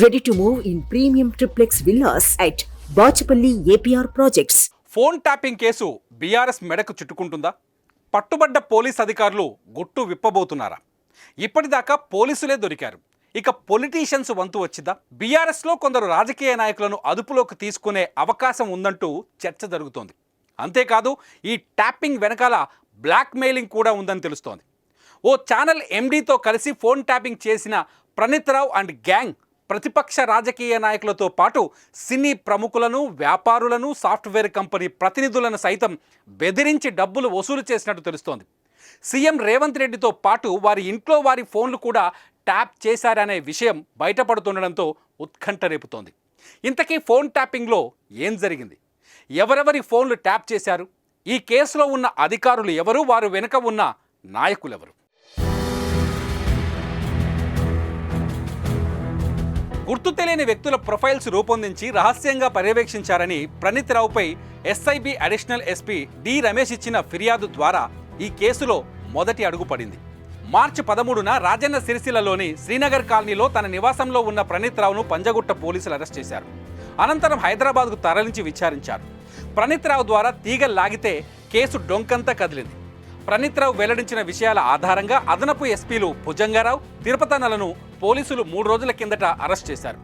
Ready to move in premium triplex villas at Bachupally APR projects phone tapping case BRS మెడకు చుట్టుకుంటుందా? పట్టుబడ్డ police అధికారులు గుట్టు విప్పబోతున్నారా? ఇప్పటిదాకా పోలీసులే దొరికారు. ఇక పొలిటీషియన్స్ వంతు వచ్చిందా? బీఆర్ఎస్లో కొందరు రాజకీయ నాయకులను అదుపులోకి తీసుకునే అవకాశం ఉందంటూ చర్చ జరుగుతోంది. అంతేకాదు ఈ ట్యాపింగ్ వెనకాల బ్లాక్ మెయిలింగ్ కూడా ఉందని తెలుస్తోంది. ఓ ఛానల్ ఎండీతో కలిసి ఫోన్ ట్యాపింగ్ చేసిన ప్రణీత్ రావు అండ్ గ్యాంగ్ ప్రతిపక్ష రాజకీయ నాయకులతో పాటు సినీ ప్రముఖులను వ్యాపారులను సాఫ్ట్వేర్ కంపెనీ ప్రతినిధులను సైతం బెదిరించి డబ్బులు వసూలు చేసినట్టు తెలుస్తోంది. సీఎం రేవంత్ రెడ్డితో పాటు వారి ఇంట్లో వారి ఫోన్లు కూడా ట్యాప్ చేశారనే విషయం బయటపడుతుండడంతో ఉత్కంఠ రేపుతోంది. ఇంతకీ ఫోన్ ట్యాపింగ్లో ఏం జరిగింది? ఎవరెవరి ఫోన్లు ట్యాప్ చేశారు? ఈ కేసులో ఉన్న అధికారులు ఎవరు? వారు వెనుక ఉన్న నాయకులెవరు? గుర్తు తెలియని వ్యక్తుల ప్రొఫైల్స్ రూపొందించి రహస్యంగా పర్యవేక్షించారని Praneeth రావుపై SIB additional SP D Ramesh ఇచ్చిన ఫిర్యాదు ద్వారా ఈ కేసులో మొదటి అడుగు పడింది. మార్చి పదమూడున రాజన్న సిరిసిల్లలోని శ్రీనగర్ కాలనీలో తన నివాసంలో ఉన్న ప్రణీత్ రావును పంజగుట్ట పోలీసులు అరెస్ట్ చేశారు. అనంతరం హైదరాబాద్కు తరలించి విచారించారు. ప్రణీత్ రావు ద్వారా తీగ లాగితే కేసు డొంకంతా కదిలింది. ప్రణీత్ రావు వెల్లడించిన విషయాల ఆధారంగా అదనపు ఎస్పీలు భుజంగారావు తిరుపతనలను పోలీసులు మూడు రోజుల కిందట అరెస్ట్ చేశారు.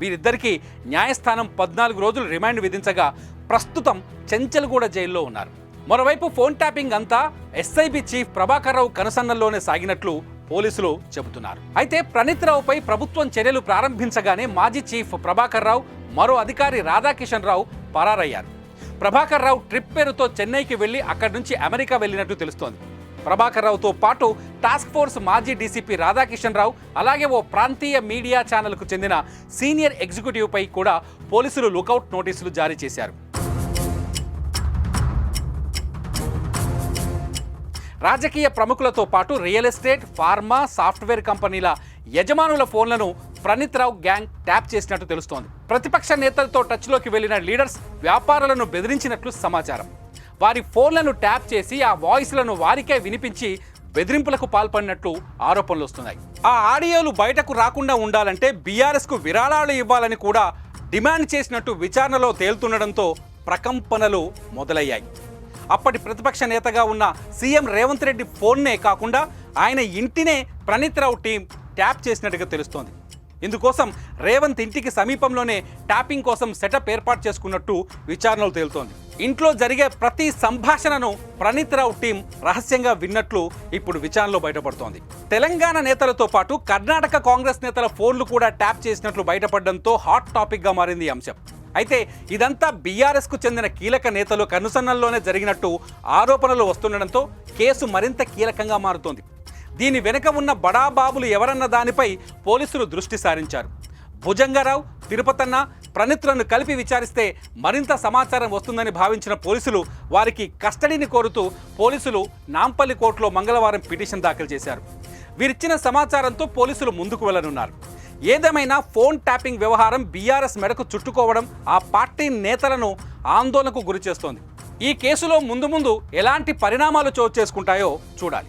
వీరిద్దరికీ న్యాయస్థానం పద్నాలుగు రోజులు రిమాండ్ విధించగా ప్రస్తుతం చెంచల్గూడ జైల్లో ఉన్నారు. మరోవైపు ఫోన్ ట్యాపింగ్ అంతా ఎస్ఐబి చీఫ్ ప్రభాకర్ రావు కనసన్నల్లోనే సాగినట్లు పోలీసులు చెబుతున్నారు. అయితే ప్రణీత్ రావుపై ప్రభుత్వం చర్యలు ప్రారంభించగానే మాజీ చీఫ్ ప్రభాకర్ రావు మరో అధికారి రాధాకిషన్ రావు పరారయ్యారు. ప్రభాకర్ రావు ట్రిప్ పేరుతో చెన్నైకి వెళ్ళి అక్కడి నుంచి అమెరికా వెళ్ళినట్టు తెలుస్తోంది. ప్రభాకర్ రావుతో పాటు టాస్క్ ఫోర్స్ మాజీ డీసీపీ రాధాకిషన్ రావు అలాగే ఓ ప్రాంతీయ మీడియా ఛానల్కు చెందిన సీనియర్ ఎగ్జిక్యూటివ్ పై కూడా పోలీసులు లుకౌట్ నోటీసులు జారీ చేశారు. రాజకీయ ప్రముఖులతో పాటు రియల్ ఎస్టేట్ ఫార్మా సాఫ్ట్వేర్ కంపెనీల యజమానుల ఫోన్లను ప్రణీత్ రావు గ్యాంగ్ ట్యాప్ చేసినట్టు తెలుస్తోంది. ప్రతిపక్ష నేతలతో టచ్లోకి వెళ్ళిన లీడర్స్ వ్యాపారులను బెదిరించినట్లు సమాచారం. వారి ఫోన్లను ట్యాప్ చేసి ఆ వాయిస్లను వారికే వినిపించి బెదిరింపులకు పాల్పడినట్లు ఆరోపణలు వస్తున్నాయి. ఆ ఆడియోలు బయటకు రాకుండా ఉండాలంటే బీఆర్ఎస్కు విరాళాలు ఇవ్వాలని కూడా డిమాండ్ చేసినట్టు విచారణలో తేలుతుండడంతో ప్రకంపనలు మొదలయ్యాయి. అప్పటి ప్రతిపక్ష నేతగా ఉన్న సీఎం రేవంత్ రెడ్డి ఫోన్నే కాకుండా ఆయన ఇంటినే ప్రణీత్ రావు టీం ట్యాప్ చేసినట్టుగా తెలుస్తోంది. ఇందుకోసం రేవంత్ ఇంటికి సమీపంలోనే ట్యాపింగ్ కోసం సెటప్ ఏర్పాటు చేసుకున్నట్టు విచారణలు తేలుతోంది. ఇంట్లో జరిగే ప్రతి సంభాషణను ప్రణీత్ రావు టీం రహస్యంగా విన్నట్లు ఇప్పుడు విచారణలో బయటపడుతోంది. తెలంగాణ నేతలతో పాటు కర్ణాటక కాంగ్రెస్ నేతల ఫోన్లు కూడా ట్యాప్ చేసినట్లు బయటపడడంతో హాట్ టాపిక్గా మారింది ఈ అంశం. అయితే ఇదంతా బీఆర్ఎస్కు చెందిన కీలక నేతలు కనుసన్నల్లోనే జరిగినట్టు ఆరోపణలు వస్తుండడంతో కేసు మరింత కీలకంగా మారుతోంది. దీని వెనుక ఉన్న బడాబాబులు ఎవరన్న దానిపై పోలీసులు దృష్టి సారించారు. భుజంగారావు తిరుపతన్న ప్రణితులను కలిపి విచారిస్తే మరింత సమాచారం వస్తుందని భావించిన పోలీసులు వారికి కస్టడీని కోరుతూ పోలీసులు నాంపల్లి కోర్టులో మంగళవారం పిటిషన్ దాఖలు చేశారు. వీరిచ్చిన సమాచారంతో పోలీసులు ముందుకు వెళ్ళనున్నారు ఏదేమైనా ఫోన్ ట్యాపింగ్ వ్యవహారం బీఆర్ఎస్ మెడకు చుట్టుకోవడం ఆ పార్టీ నేతలను ఆందోళనకు గురిచేస్తోంది. ఈ కేసులో ముందు ముందు ఎలాంటి పరిణామాలు చోటు చేసుకుంటాయో చూడాలి.